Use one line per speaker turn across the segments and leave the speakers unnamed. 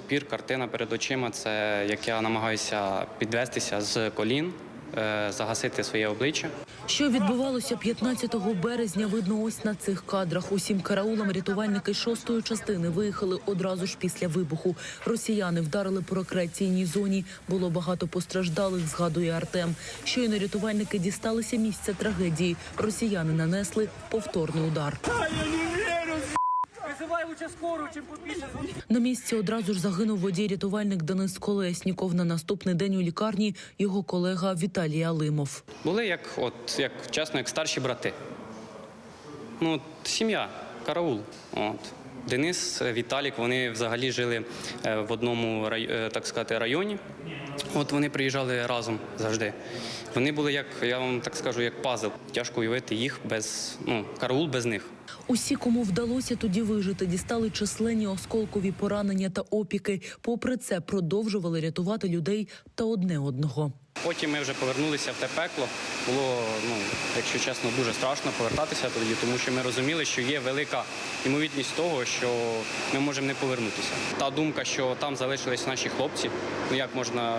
Пір картина перед очима це як я намагаюся підвестися з колін, е, загасити своє обличчя.
Що відбувалося 15 березня, видно ось на цих кадрах. Усім караулам рятувальники шостої частини виїхали одразу ж після вибуху. Росіяни вдарили по рекреаційній зоні. Було багато постраждалих, згадує Артем. Щойно рятувальники дісталися місця трагедії. Росіяни нанесли повторний удар.
Вызывай лучше чим побільше
На місці одразу ж загинув водій-рятувальник Денис Колесніков. На наступний день у лікарні його колега Віталій Алимов.
Були як, от, як чесно, як старші брати. Ну, от, сім'я, караул. От. Денис, е, Віталік, вони взагалі жили е, в одному е, так сказати, районі. От вони приїжджали разом завжди. Вони були як, я вам так скажу, як пазл. Тяжко уявити їх без, ну, караул без них.
Усі, кому вдалося тоді вижити, дістали численні осколкові поранення та опіки. Попри це, продовжували рятувати людей та одне одного.
Потім ми вже повернулися в те пекло. Було, ну, якщо чесно, дуже страшно повертатися тоді, тому що ми розуміли, що є велика ймовірність того, що ми можемо не повернутися. Та думка, що там залишились наші хлопці, ну як можна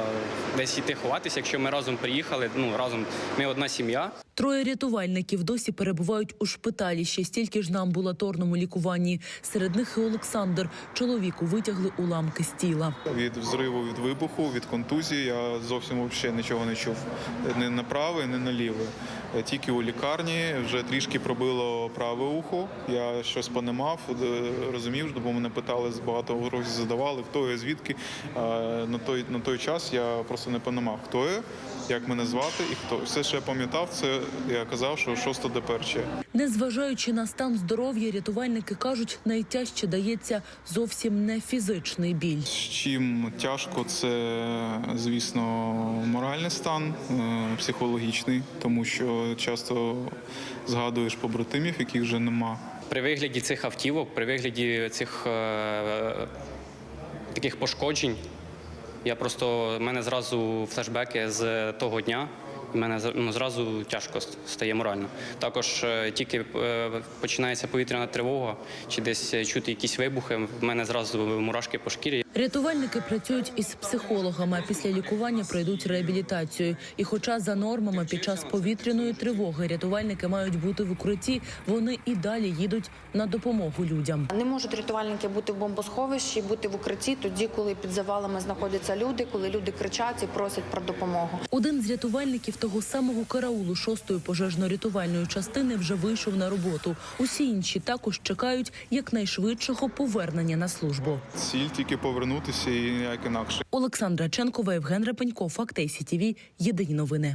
десь йти ховатися, якщо ми разом приїхали, ну разом ми одна сім'я.
Троє рятувальників досі перебувають у шпиталі. Ще стільки ж на амбулаторному лікуванні. Серед них і Олександр. Чоловіку витягли уламки з тіла.
Від взриву, від вибуху, від контузії я зовсім взагалі нічого не чув. Не на праве, не на ліве. Е, Тільки у лікарні вже трішки пробило праве ухо. Я щось понімав, е, розумів, бо мене питали багато вопросів задавали, хто я, звідки. На той, на той час я просто не понімав, хто я, як мене звати і хто. Все, що я пам'ятав, це я казав, що 6 ДПРЧ.
Незважаючи на стан здоров'я, рятувальники кажуть, найтяжче дається зовсім не фізичний біль.
З чим тяжко, це звісно моральний стан, е, психологічний, тому що часто згадуєш побратимів, яких вже нема.
При вигляді цих автівок, при вигляді цих е, таких пошкоджень, я просто в мене зразу флешбеки з того дня. мене ну, зразу тяжко стає морально. Також е, тільки е, починається повітряна тривога, чи десь чути якісь вибухи. В мене зразу мурашки по шкірі.
Рятувальники працюють із психологами. а Після лікування пройдуть реабілітацію. І, хоча за нормами під час повітряної тривоги рятувальники мають бути в укритті, вони і далі їдуть на допомогу людям.
Не можуть рятувальники бути в бомбосховищі, бути в укритті тоді, коли під завалами знаходяться люди, коли люди кричать і просять про допомогу.
Один з рятувальників того самого караулу шостої пожежно-рятувальної частини вже вийшов на роботу. Усі інші також чекають якнайшвидшого повернення на службу.
Ціль тільки повернутися і ніяк інакше.
Олександра Ченкова, Євген Репенько, Факт СІТІВІ. Єдині новини.